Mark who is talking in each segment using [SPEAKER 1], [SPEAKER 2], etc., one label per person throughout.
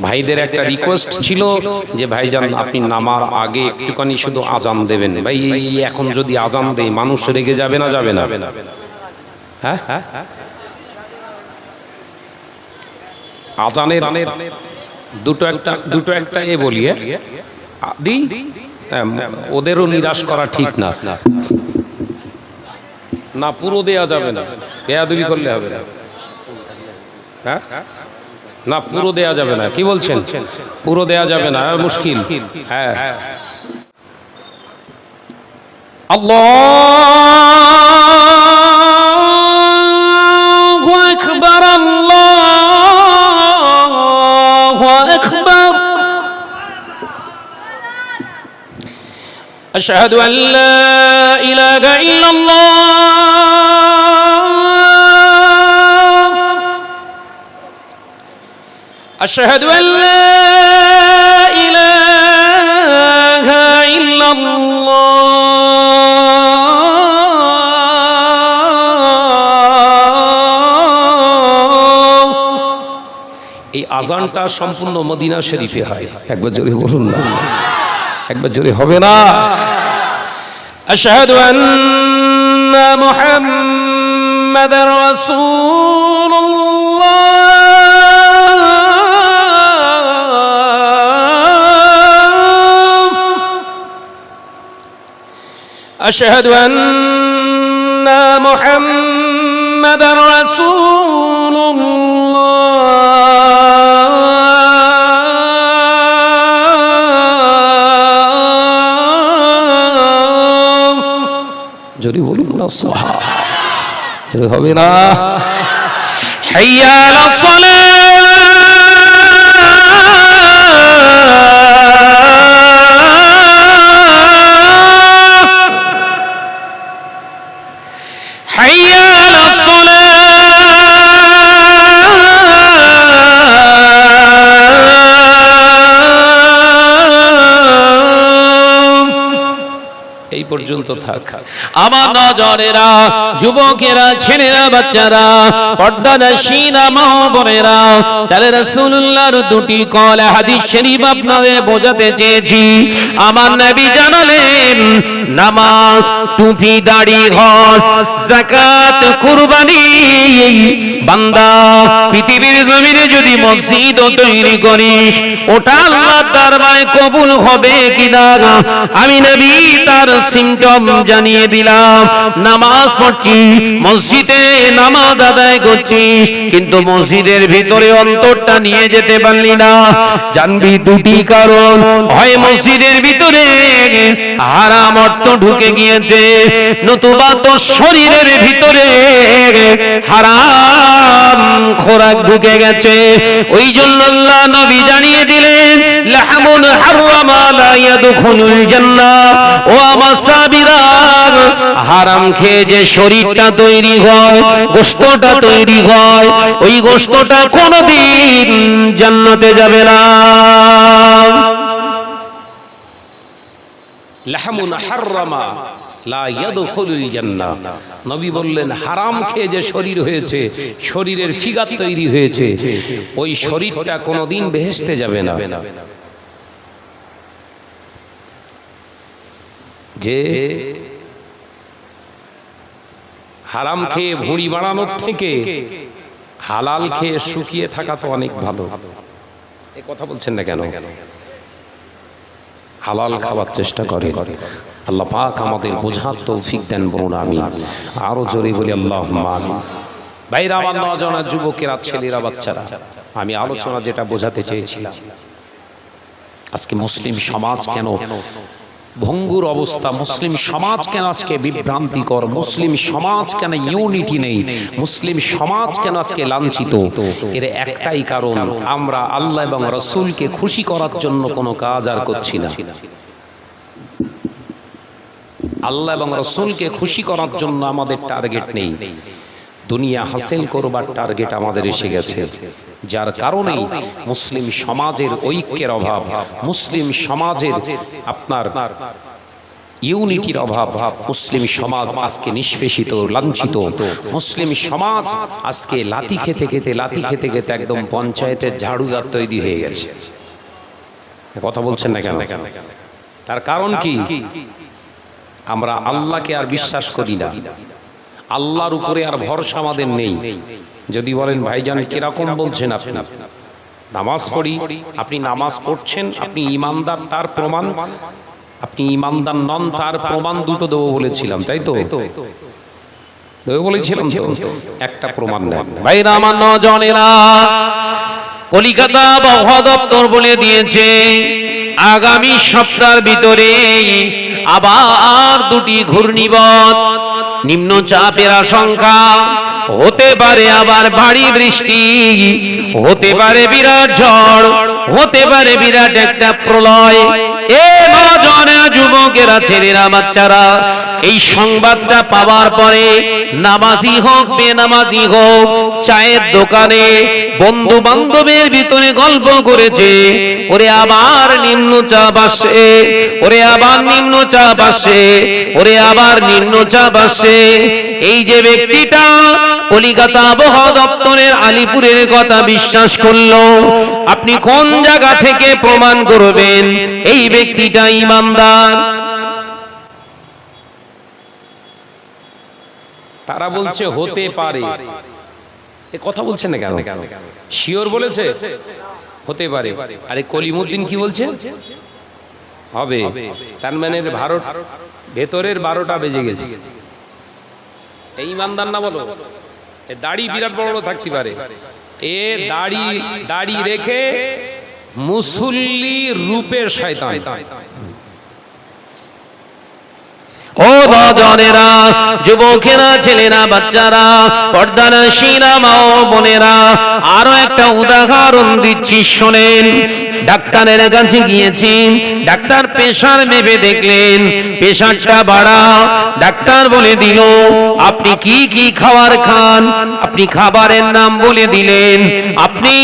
[SPEAKER 1] ভাইদের একটা রিকোয়েস্ট ছিল যে ভাইজান আপনি নামার আগে একটুখানি শুধু আজান দেবেন। ভাই এখন যদি আজান দেয় মানুষ রেগে যাবে না যাবে না? হ্যাঁ? আজানের দুটো একটা দুটো একটা এ বলি হ্যাঁ? দিই? হ্যাঁ, ওদেরও নিরাশ করা ঠিক না। না পুরো দেয়া যাবে না। বেয়াদবি করলে হবে না। হ্যাঁ না পুরো দেয়া যাবে না কি বলছেন পুরো দেয়া যাবে না মুশকিল হ্যাঁ
[SPEAKER 2] الله أكبر الله أكبر أشهد أن لا إله إلا الله أشهد أن لا إله إلا الله
[SPEAKER 1] এই আজানটা সম্পূর্ণ মদিনা শরীফে হয় একবার জোরে বলুন না একবার জোরে হবে না
[SPEAKER 2] أشهد أن محمد رسول أشهد أن محمدا رسول الله.
[SPEAKER 1] جري بولون الصحابة جري
[SPEAKER 2] حي على الصلاة.
[SPEAKER 1] পর্যন্ত থাক
[SPEAKER 2] আমার নজরেরা, যুবকেরা, ছেলেরা, বাচ্চারা পর্দাদাসীনা মা বোনেরা, তাহলে রাসূলুল্লাহর দুটি কল হাদিস শরীফ আপনাদের বোঝাতে চেয়েছি। আমার নবী জানালেন, নামাজ টুপি দাড়ি, হজ, যাকাত, কুরবানি। বান্দা, পৃথিবীর জমিনে যদি মসজিদ তৈরি করিস, ওটা আল্লাহর দরবারে কবুল হবে কিনা? আমি নবী তার সিমটম জানিয়ে দিলাম। নামাজ পড়ছি মসজিদে নামাজ আদায় করছিস, কিন্তু মসজিদের ভিতরে অন্তরটা নিয়ে যেতে পারলি না। জানবি দুটি কারণ, হয় মসজিদের ভিতরে হারাম অর্থ ঢুকে গিয়েছে, নতুবা তোর শরীরের ভিতরে হারাম খোরাক ঢুকে গেছে। ওই জন্য আল্লাহ নবী জানিয়ে দিলেন, লাহমুন হারামা লা ইয়াদখুলুল জান্নাহ। ও আমার সাবিরা হারাম খেয়ে যে শরীরটা তৈরি হয়, গোশতটা তৈরি হয়, ওই গোশতটা কোনোদিন জান্নাতে যাবে না।
[SPEAKER 1] নবী বললেন, হারাম খেয়ে যে শরীর হয়েছে, শরীরের ফিগার তৈরি হয়েছে, ওই শরীরটা কোনোদিন বেহেশতে যাবে না। যে হারাম খেয়ে ভুঁড়ি বাড়ানোর থেকে হালাল খেয়ে শুকিয়ে থাকা তো অনেক ভালো। এ কথা বলছেন না কেন? হালাল খাওয়ার চেষ্টা করে আল্লাহ পাক আমাদের বোঝার তৌফিক দেন বলুন আমি আরও জোরে বলি আল্লাহ ভাইরা আমার নজনা যুবকেরা ছেলেরা বাচ্চারা আমি আলোচনা যেটা বোঝাতে চেয়েছিলাম। আজকে মুসলিম সমাজ কেন ভঙ্গুর অবস্থা, মুসলিম সমাজ কেন আজকে বিভ্রান্তিকর, মুসলিম সমাজ কেন ইউনিটি নেই, মুসলিম সমাজ কেন আজকে লাঞ্ছিত। এর একটাই কারণ, আমরা আল্লাহ এবং রসুলকে খুশি করার জন্য কোনো কাজ আর করছি না। আল্লাহ এবং রসুলকে খুশি করার জন্য আমাদের টার্গেট নেই। দুনিয়া হাসিল করবার টার্গেট আমাদের এসে গেছে। যার কারণেই মুসলিম সমাজের ঐক্যের অভাব, মুসলিম সমাজের আপনার ইউনিটির অভাব, মুসলিম সমাজ আজকে নিষ্পেষিত, লাঞ্ছিত। মুসলিম সমাজ আজকে লাতি খেতে খেতে লাতি খেতে খেতে একদম পঞ্চায়েতের ঝাড়ুদার তৈরি হয়ে গেছে। কথা বলছেন না কেন? তার কারণ কি? আমরা আল্লাহকে আর বিশ্বাস করি না। আল্লাহর উপরে আর ভরসা আমাদের নেই। যদি বলেন, ভাইজান, কীরকম বলছেন আপনি? নামাজ পড়ি, আপনি নামাজ পড়ছেন, আপনি ইমানদার, তার প্রমাণ। আপনি ইমানদার নন, তার প্রমাণ দুটো দেবো বলেছিলাম, তাই তো? দেবো বলেছিলাম তো? একটা প্রমাণ নেন
[SPEAKER 2] ভাইরা, আমার নজনেরা, কলিকাতা আবহাওয়া দপ্তর বলে দিয়েছে, আগামী সপ্তাহের ভিতরে আবার দুটি ঘূর্ণিবত নিম্নচাপের আশঙ্কা। হতে পারে আবার ভারী বৃষ্টি, হতে পারে বিরাট ঝড়, হতে পারে বিরাট একটা প্রলয়। এ নজনে যুবকেরা, ছেলেরা, বাচ্চারা, এই সংবাদটা পাওয়ার পরে নামাজি হোক, বেনামাজি হোক, চায়ের দোকানে বন্ধু বান্ধবের ভিতরে গল্প করেছে, ওরে আবার নিম্ন চাপ আসে ওরে আবার নিম্ন চাপ আসে ওরে আবার নিম্ন চাপ আসে এই যে ব্যক্তিটা কলিকাতা আবহাওয়া দপ্তরের আলিপুরের কথা বিশ্বাস করল। আপনি কোন জায়গা থেকে প্রমাণ করবেন? এই ব্যক্তিটা ইমানদার।
[SPEAKER 1] তারা বলছে, হতে পারে। এ কথা বলছেন না কেন? শিওর বলেছে? হতে পারে। আরে কলিমুদ্দিন কি বলছে? হবে। তার মানে ভারত ভেতরের বারোটা বেজে গেছে। এই ইমানদার না বলো। দাড়ি বিরাট বড় বড় থাকতে পারে। এ দাড়ি দাড়ি রেখে মুসল্লি রূপের শয়তান।
[SPEAKER 2] ও নজনেরা যুবকেরা ছেলেরা বাচ্চারা পর্দারা শিরা মা ও বোনেরা আরও একটা উদাহরণ দিচ্ছি শোনেন। ডাক্তারের কাছে গিয়েছেন ডাক্তার প্রেশার মেপে দেখলেন প্রেশারটা বাড়া। ডাক্তার বলে দিল, আপনি কি কি খাবার খান? আপনি খাবারের নাম বলে দিলেন, আপনি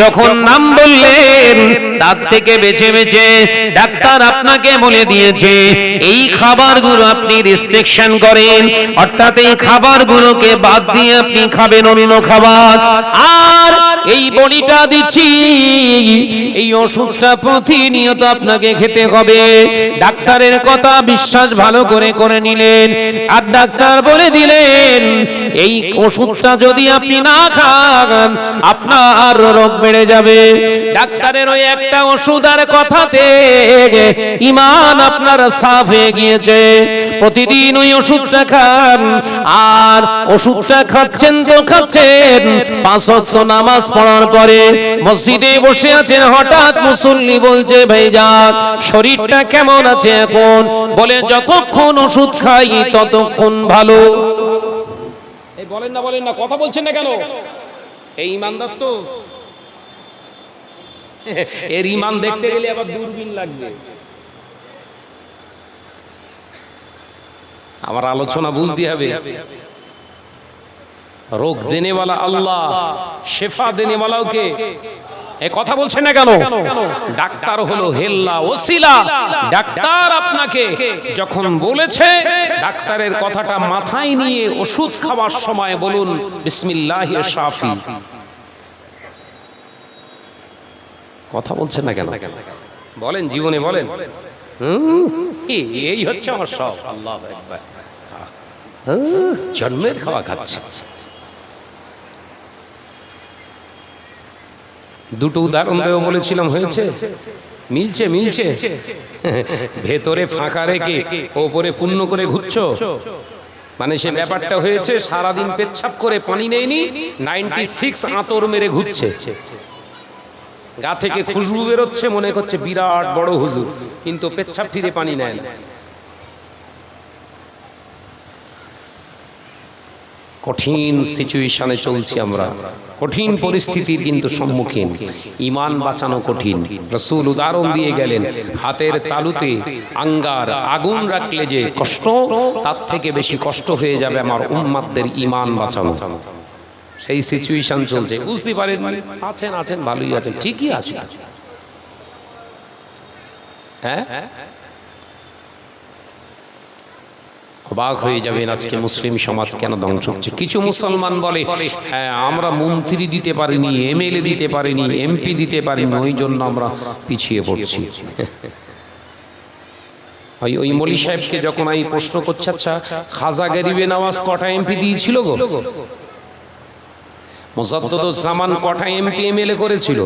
[SPEAKER 2] যখন নাম বললেন, তার থেকে বেছে বেছে ডাক্তার আপনাকে বলে দিয়েছে, এই খাবারগুলো আপনি রেস্ট্রিকশন করেন, অর্থাৎ এই খাবারগুলোকে বাদ দিয়ে আপনি খাবেন অন্য খাবার। আর এই বড়িটা দিচ্ছি। এই ওষুধটা প্রতিনিয়ত আপনাকে খেতে হবে। ডাক্তারের কথা বিশ্বাস ভালো করে করে নিলেন। আর ডাক্তার বলে দিলেন, এই ওষুধটা যদি আপনি না খান, আপনার রোগ বেড়ে যাবে। ডাক্তারের ওই একটা ওষুধ আর কথাতে ইমান আপনার সাফ হয়ে গিয়েছে। প্রতিদিন ওই ওষুধটা খান। আর ওষুধটা খাচ্ছেন তো খাচ্ছেন, পাঁচ নামাজ পড়ার পরে মসজিদে বসে আছেন, হঠাৎ মুসল্লি বলছে, ভাইজান, শরীরটা কেমন আছে এখন? বলে, যতক্ষণ ওষুধ খাই, ততক্ষণ ভালো।
[SPEAKER 1] এই বলেন না বলেন না, কথা বলছেন না কেন? এই ইমানদার তো। এর ইমান দেখতে গেলে আবার দূরবীন লাগবে। আমার আলোচনা বুঝতে হবে। রোগ দেনেওয়ালা আল্লাহ শেফা দেনেওয়ালাও কে এ কথা বলছেন না কেন? ডাক্তার হলো হেল্লা ওসিলা। ডাক্তার আপনাকে যখন বলেছে ডাক্তারের কথাটা মাথায় নিয়ে ওষুধ খাওয়ার সময় বলুন বিসমিল্লাহ শাফি। কথা বলছেন না কেন? বলেন জীবনে বলেন। এই হচ্ছে আমার সব আল্লাহ জন্মের খাওয়া খাচ্ছে। দুটো উদাহরণ দেবো বলেছিলাম, হয়েছে? মিলছে মিলছে। ভেতরে ফাঁকা রেখে ওপরে পূর্ণ করে ঘুরছো? মানে সে ব্যাপারটা হয়েছে, সারাদিন পেচ্ছাপ করে পানি নেয়নি নাইনটি সিক্স আঁতর মেরে ঘুরছে। গা থেকে খুশবু বেরোচ্ছে, মনে করছে বিরাট বড় হুজুর, কিন্তু পেচ্ছাপ ফিরে পানি নেয় না। কঠিন সিচুয়েশনে চলছি আমরা। কঠিন পরিস্থিতির কিন্তু সম্মুখীন। ইমান বাঁচানো কঠিন। রসুল উদাহরণ দিয়ে গেলেন হাতের তালুতে আঙ্গার আগুন রাখলে যে কষ্ট তার থেকে বেশি কষ্ট হয়ে যাবে আমার উম্মাদের ইমান বাঁচানো। সেই সিচুয়েশন চলছে। বুঝতে পারেন আছেন আছেন ভালোই আছেন। ঠিকই আছে। হ্যাঁ? অবাক হয়ে যাবেন আজকে মুসলিম সমাজ কেন ধ্বংস হচ্ছে। কিছু মুসলমান বলে হ্যাঁ আমরা মন্ত্রী দিতে পারিনি, এমএলএ দিতে পারিনি, এমপি দিতে পারিনি, ওই জন্য আমরা পিছিয়ে পড়ছি। ওই ওই মলি সাহেবকে যখন আমি প্রশ্ন করছি আচ্ছা খাজা গরিবে নওয়াজ কটা এমপি দিয়েছিল গো? মোজাদ্দুজ্জামান কটা এমপি এমএলএ করেছিল?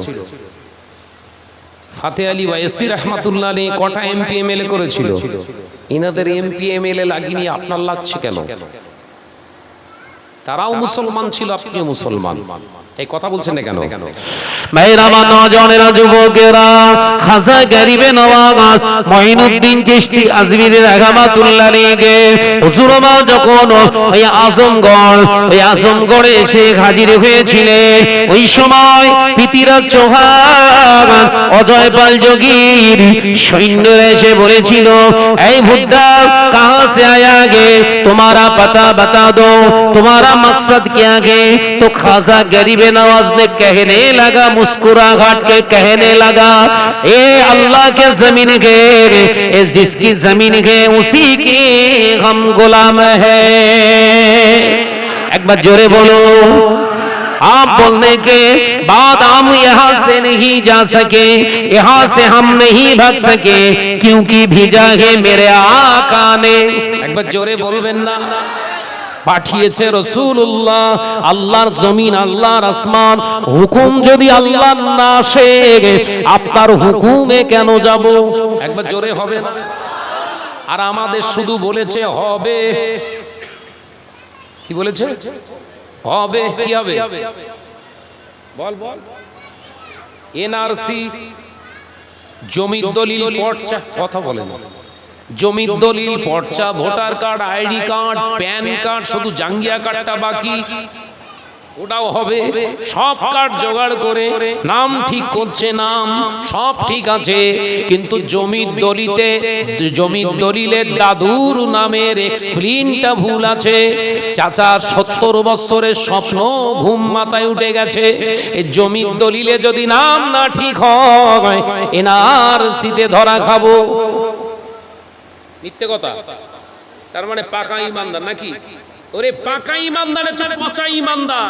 [SPEAKER 1] ফাতে আলী বা এসি রহমাতুল্লাহ কটা এমপি এমএলএ করেছিল? ইনাদের এমপি এম এল এ লাগিনি আপনার লাগছে কেন? তারাও মুসলমান ছিল আপনিও মুসলমান। এই কথা বলছেন কেন?
[SPEAKER 2] ভাইরা অজয় পাল যোগীর সৈন্য এসে বলেছিল, এই ভুড্ডা কাহা গে? তোমারা পাতা বাতা দো তোমারা মকসদ কে আগে তো খাজা গরিব में नवाज ने कहने लगा मुस्कुराहट के कहने लगा ए अल्लाह के जमीन घेर ए जिसकी जमीन घेर उसी की हम गुलाम है एक बार जोरे बोलो आप बोलने के बाद हम यहाँ से नहीं जा सके यहाँ से हम नहीं भाग सके क्योंकि भीजा है मेरे आका ने
[SPEAKER 1] एक बार जोरे बोलबेन ना পাঠিয়েছে রসুল্লাহ আল্লাহর জমিন, আল্লাহর আসমান। হুকুম যদি আল্লাহ না আসে, আপনার হুকুমে কেন যাব? একবার জোরে হবে না? আর আমাদের শুধু বলেছে, হবে। কি বলেছে? হবে। কি হবে? বল বল। এনআরসি, জমির দলিল কথা বলে না। জমির দলিল পর্চা voter card ID card pan card শুধু জাঙ্গিয়া কার্ডটা বাকি। ওটাও হবে। সব কার্ড জোগাড় করে নাম ঠিক করছে নাম সব ঠিক আছে। কিন্তু জমির দলিতে জমির দলিলের দাদুর নামের এক্সপ্লিনটা ভুল আছে। চাচার সত্তর বছরের স্বপ্ন ঘুম মাথায় উঠে গেছে। জমির দলিলে যদি নাম না ঠিক হয় এনার শীতে ধরা খাব। মিথ্যে কথা তার মানে পাকা ইমানদার নাকি ওরে পাকা ইমানদার হচ্ছে পচা ইমানদার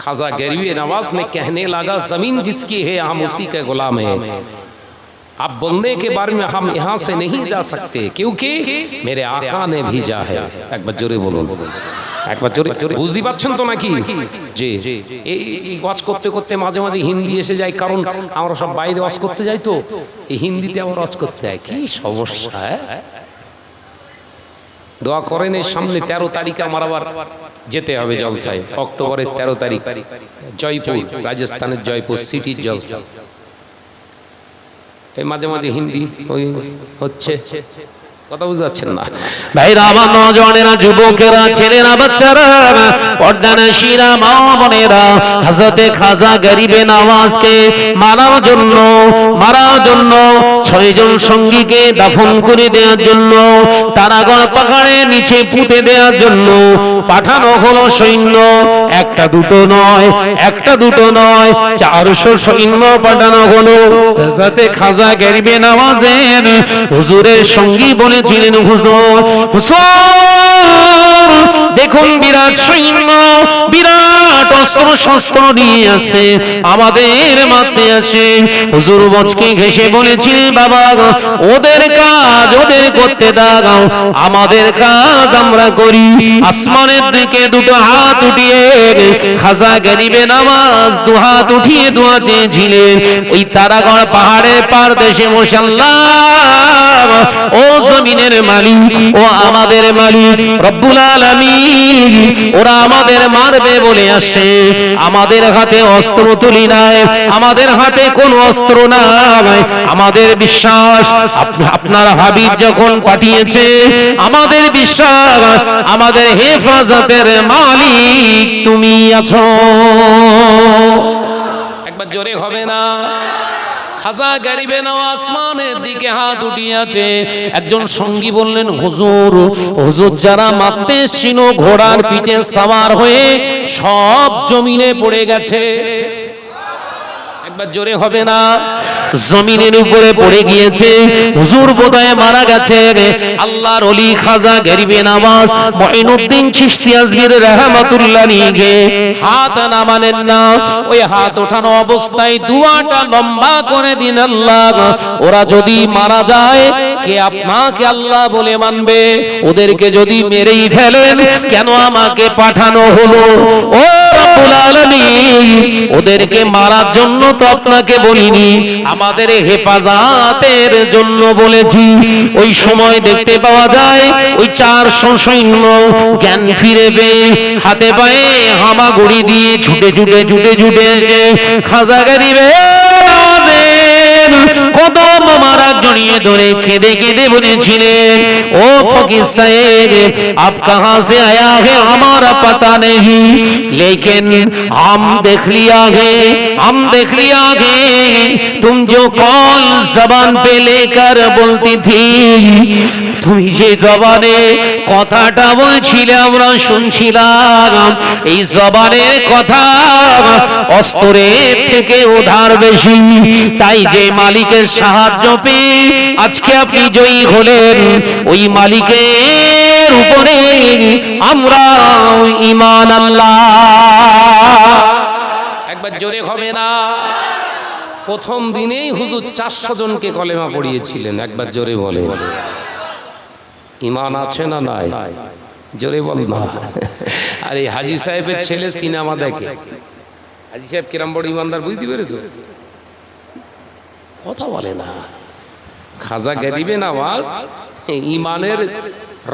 [SPEAKER 1] खाजा गरीबी नवाज ने कहने लगा जमीन जिसकी है हम उसी के गुलाम हैं अब बोलने के बारे में हम यहाँ से नहीं जा सकते क्योंकि मेरे आका ने भेजा है একবার জোরে বলুন একবার জোরে বুঝতে পারছেন তো নাকি জি এই এই ওয়াজ করতে করতে মাঝে মাঝে হিন্দি এসে যায় কারণ আমরা সব বাইরে ওয়াজ করতে যাই তো এই হিন্দিতে আবার ওয়াজ করতে হয় কি সমস্যা হ্যাঁ দোয়া করেন এই সামনে তেরো তারিখে আমার আবার যেতে হবে জলসায় অক্টোবরের তেরো তারিখ জয়পুর রাজস্থানের জয়পুর সিটির জলসা এই মাঝে মাঝে হিন্দি ওই হচ্ছে। কথা বুঝতে পারছেন না।
[SPEAKER 2] ভাইরা আমার নজনেরা, যুবকেরা, ছেলেরা, বাচ্চারা পর্দানা শিরা মা বোনেরা হাজরতে খাজা গরিবে নওয়াজকে মারার জন্য মারার জন্য ছয়জন সঙ্গীকে দাফন করে দেওয়ার জন্য, তারাগড় পাহাড়ে নিচে পুঁতে দেওয়ার জন্য পাঠানো হলো সৈন্য। একটা দুটো নয়, একটা দুটো নয়, চারশো সৈন্য পাঠানো হলো। যাতে খাজা গেরিবে নামাজের হুজুরের সঙ্গী বলেছিলেন, হুজুর হুজুর দেখুন বিরাট সৈন্য, বিরাট অস্ত্র শস্ত্র নিয়ে আছে, আমাদের মাঝে আছে। হুজুর বচকে ঘেসে বলেছিলেন বাবা, ওদের কাজ ওদের করতে দাও, আমাদের কাজ আমরা করি। আসমানের দিকে দুটো হাত উঠিয়ে খাজা গরিবে নামাজ দু হাত উঠিয়ে দোয়া চেয়েছিলেন। ওই তারাগড় পাহাড়ের পার দেশে মশাল্লাহ, ও জমিনের মালিক, ও আমাদের মালিক, রব্বুল আলামিন। ওরা আমাদের মারবে বলে আসছে। আমাদের হাতে অস্ত্র তুলি নাই। আমাদের হাতে কোন অস্ত্র নাই। আমাদের বিশ্বাস আপনার হাবিব যখন পাঠিয়েছে, আমাদের বিশ্বাস, আমাদের হেফাজতের মালিক তুমি আছো।
[SPEAKER 1] একবার জোরে হবে না। খাজা গরিবে নাও, আসমানের দিকে হাত উঠিয়াছে। একজন সঙ্গী বললেন, হুজুর হুজুর যারা মারতে ছিল ঘোড়ার পিঠে সাওয়ার হয়ে সব জমিনে পড়ে গেছে। একবার জোরে হবে না?
[SPEAKER 2] জমিনের উপরে পড়ে গিয়েছে। হুজুর বোধহয় মারা গেছে। আল্লাহর অলি খাজা গরিবে নামাজ মঈনুদ্দিন চিশতি আজমির রহমাতুল্লাহ নিগে হাত নামানেন না। ওই হাত ওঠানো অবস্থায় দুয়াটা লম্বা করে দিন আল্লাহ। ওরা যদি মারা যায়, কে আপনাকে আল্লাহ বলে মানবে? ওদেরকে যদি মেরেই ফেলেন, কেন আমাকে পাঠানো হলো? ও ওদেরকে মারার জন্য তো আপনাকে বলিনি, আমাদের জন্য বলেছি। ওই সময় দেখতে পাওয়া যায়, ওই চারশো সৈন্য জ্ঞান ফিরে পেয়ে হাতে পায়ে হামাগুড়ি দিয়ে ছুটে ছুটে ছুটে ছুটে খাজা মারা জড়িয়ে ধরে কেঁদে কেঁদে বলেছিলেন ও ফকির সাহেব আপ कहां से आया है हमारा पता नहीं लेकिन हम देख लिया है हम देख लिया है तुम जो कॉल जबान पे लेकर बोलती थी তুমি যে জবানে কথাটা বলছিলে আমরা শুনছিলাম। এই জবানের কথা অস্তরের থেকে উধার বেশি। তাই যে মালিকের সাহায্য পেয়ে আজকে আপনি জয়ী হলেন, ওই মালিকের উপরে আমরা ইমান আল্লাহ।
[SPEAKER 1] একবার জোরে হবে না। প্রথম দিনেই হুজুর চারশো জনকে কলেমা পড়িয়েছিলেন, একবার জোরে বলে ইমান আছে না নাই? জোরে বল না আর এই হাজি সাহেবের ছেলে সিনেমা দেখে। হাজি সাহেব কিরাম বড় ইমানদার বুঝতে পেরেছ? কথা বলে না। খাজা গরিবে নামাজ ইমানের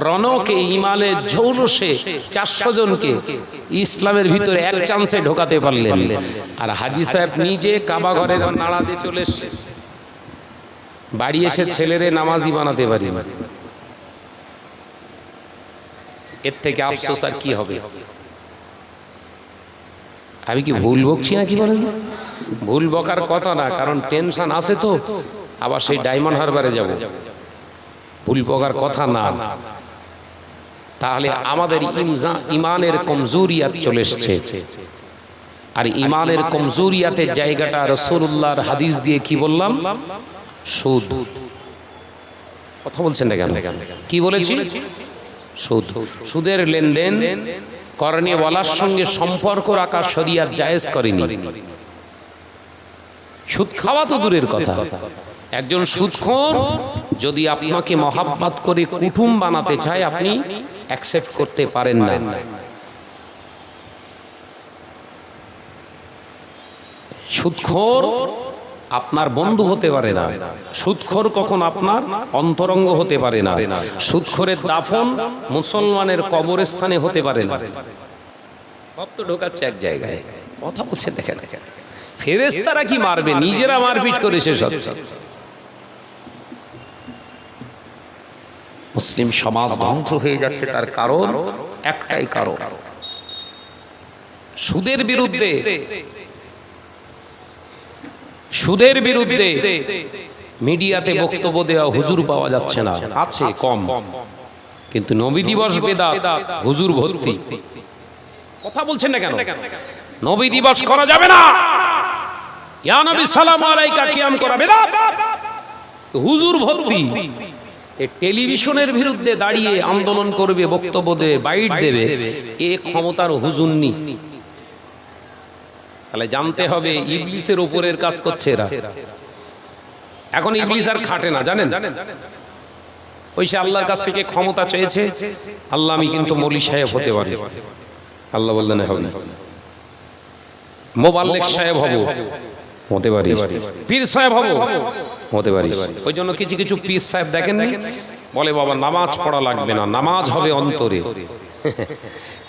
[SPEAKER 1] রনকে ইমানের ঝৌলসে চারশো জনকে ইসলামের ভিতরে এক চান্সে ঢোকাতে পারলেন। আর হাজি সাহেব নিজে কাবা ঘরের নাড়া দিয়ে চলে এসছে। বাড়ি এসে ছেলেরে নামাজি বানাতে পারি। এর থেকে আফসোস আর কি হবে? আমি কি ভুল বকছি না কি বলেন? ভুল বকার কথা না কারণ টেনশন আছে তো। আবার সেই ডায়মন্ড হারবারে যাব। ভুল বকার কথা না। তাহলে আমাদের ইমানের কমজোরিয়াত চলে এসছে। আর ইমানের কমজোরিয়াতের জায়গাটা রসুল্লাহর হাদিস দিয়ে কি বললাম? সুদ। কথা বলছেন না কেন? কি বলেছি? সুদ। সুদের লেনদেন করণীয় বলার সঙ্গে সম্পর্ক রাখা শরিয়াত জায়েজ করেনি। সুদ খাওয়া তো দূরের কথা। একজন সুদখোর যদি আপনাকে মহাব্বাত করে কুটুম বানাতে চায়, আপনি অ্যাকসেপ্ট করতে পারেন না। সুদখোর আপনার বন্ধু হতে পারে না। সুদখোর কখন আপনার অন্তরঙ্গ হতে পারে না। সুদখোরের দাফন মুসলমানের কবরস্থানে হতে পারে না। সব তো ঢোকাচ্ছে এক জায়গায়। কথা বলছে দেখেন। ফেরেস্তারা কি মারবে? নিজেরা মারপিট করে শেষ হচ্ছে। মুসলিম সমাজ ধ্বংস হয়ে যাচ্ছে তার কারণ একটাই কারণ। সুদের বিরুদ্ধে সুদের বিরুদ্ধে মিডিয়াতে বক্তব্য দেওয়া হুজুর পাওয়া যাচ্ছে না। আছে, কম। কিন্তু নবী দিবস বেদা হুজুর ভর্তি। কথা বলছেন না কেন? নবী দিবস করা যাবে না। ইয়া নবী, সালাম আলাইকা, কিয়াম করা বেদাত। হুজুর ভর্তি। টেলিভিশনের বিরুদ্ধে দাঁড়িয়ে আন্দোলন করবে, বক্তব্য দেবে, বাইট দেবে, এ ক্ষমতার হুজুর নি। তাহলে জানতে হবে ইবলিসের উপরের কাজ করছে এরা। এখন ইবলিস আর খাটে না, জানেন? ওই সে আল্লাহর কাছ থেকে ক্ষমতা চেয়েছে, আল্লাহ আমি কিন্তু মলি সাহেব হতে পারি। আল্লাহ বললেন হবে মোবাল্লেক সাহেব হব, হতে পারি। পীর সাহেব হব, হতে পারি। ওই জন্য কিছু কিছু পীর সাহেব দেখেননি? বলে, বাবা, নামাজ পড়া লাগবে না, নামাজ হবে অন্তরে।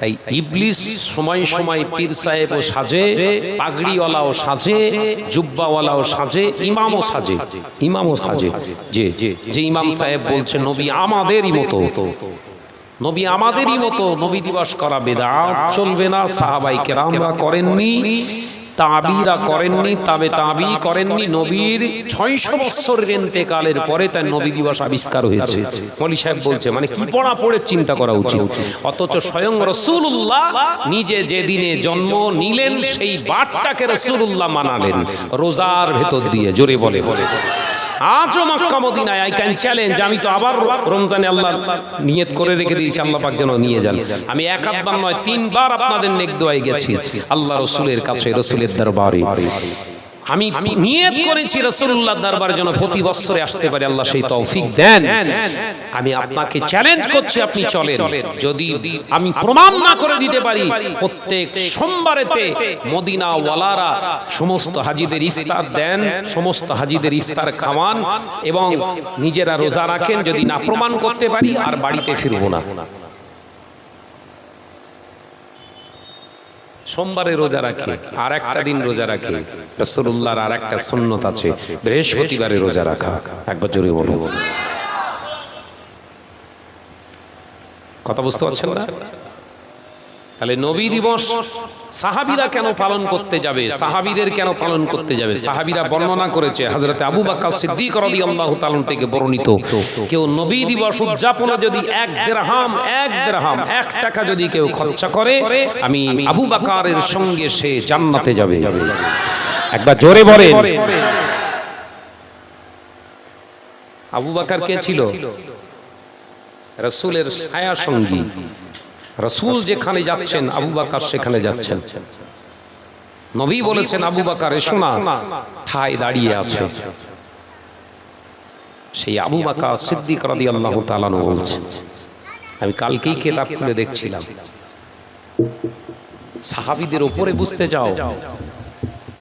[SPEAKER 1] তাই ইবলিস সময় সময় পীর সাহেবও সাজে পাগড়িওয়ালাও সাজে জুব্বাওয়ালাও সাজে ইমামও সাজে ইমামও সাজে। যে যে ইমাম সাহেব বলছে নবী আমাদেরই মতো। নবী আমাদেরই মতো নবী দিবস করা বেদা চলবে না সাহাবাই কেরামরা করেননি। তাবিরা করেননি তবে তাবি করেননি নবীর ছয়শো বৎসরের এতেকালের পরে তার নবী দিবস আবিষ্কার হয়েছে। মলি সাহেব বলছে মানে কি পড়া পড়ে চিন্তা করা উচিত? অথচ স্বয়ং রসুল্লাহ নিজে যেদিনে জন্ম নিলেন সেই বাটটাকে রসুল্লাহ মানালেন। রোজার ভেতর দিয়ে জোরে বলে। বলে। আজও মক্কা মদিনায় আই ক্যান চ্যালেঞ্জ আমি তো আবার রমজানে আল্লাহ নিয়ত করে রেখে দিয়েছি, আল্লাহ পাক যেন নিয়ে যান। আমি এক আধবার নয়, তিনবার আপনাদের নেক দোয়াই গেছি। আল্লাহ রসুলের কাছে, রসুলের দরবারে। আমি নিয়ত করেছি রসুল্লাহ দরবার যেন প্রতি বছরে আসতে পারে আল্লাহ সেই তৌফিক দেন। আমি আপনাকে চ্যালেঞ্জ করছি আপনি চলেন। যদি আমি প্রমাণ না করে দিতে পারি প্রত্যেক সোমবারেতে মদিনা ওয়ালারা সমস্ত হাজিদের ইফতার দেন সমস্ত হাজিদের ইফতার খাওয়ান এবং নিজেরা রোজা রাখেন। যদি না প্রমাণ করতে পারি আর বাড়িতে ফিরবো না। সোমবারে রোজা রাখে আর একটা দিন রোজা রাখে। রসুল্লাহর আর একটা সুন্নত আছে, বৃহস্পতিবারে রোজা রাখা। একবার জোরে বলব কথা বুঝতে পারছেন না? তাহলে নবী দিবস সাহাবিরা কেন পালন করতে যাবে? সাহাবিদের কেন পালন করতে যাবে? সাহাবিরা বর্ণনা করেছে, হযরতে আবু বকর সিদ্দিক থেকে বর্ণিত, কেউ নবী দিবস উদযাপনে যদি এক দিরহাম এক দিরহাম, এক টাকা যদি কেউ খরচা করে, আমি আবু বাকারের সঙ্গে সে জান্নাতে যাবে। একবার জোরে বলে আবু বাকার কে ছিল? রসুলের ছায়া সঙ্গী। রসুল যেখানে যাচ্ছেন, আবু বাকার সেখানে যাচ্ছেন। নবী বলেছেন, আবু বাকার, এসো না, ঠায় দাঁড়িয়ে আছে। সেই আবু বাকা সিদ্দিক রাদি আল্লাহ তালানো বলছেন, আমি কালকেই কেতাব খুলে দেখছিলাম। সাহাবিদের ওপরে বুঝতে যাও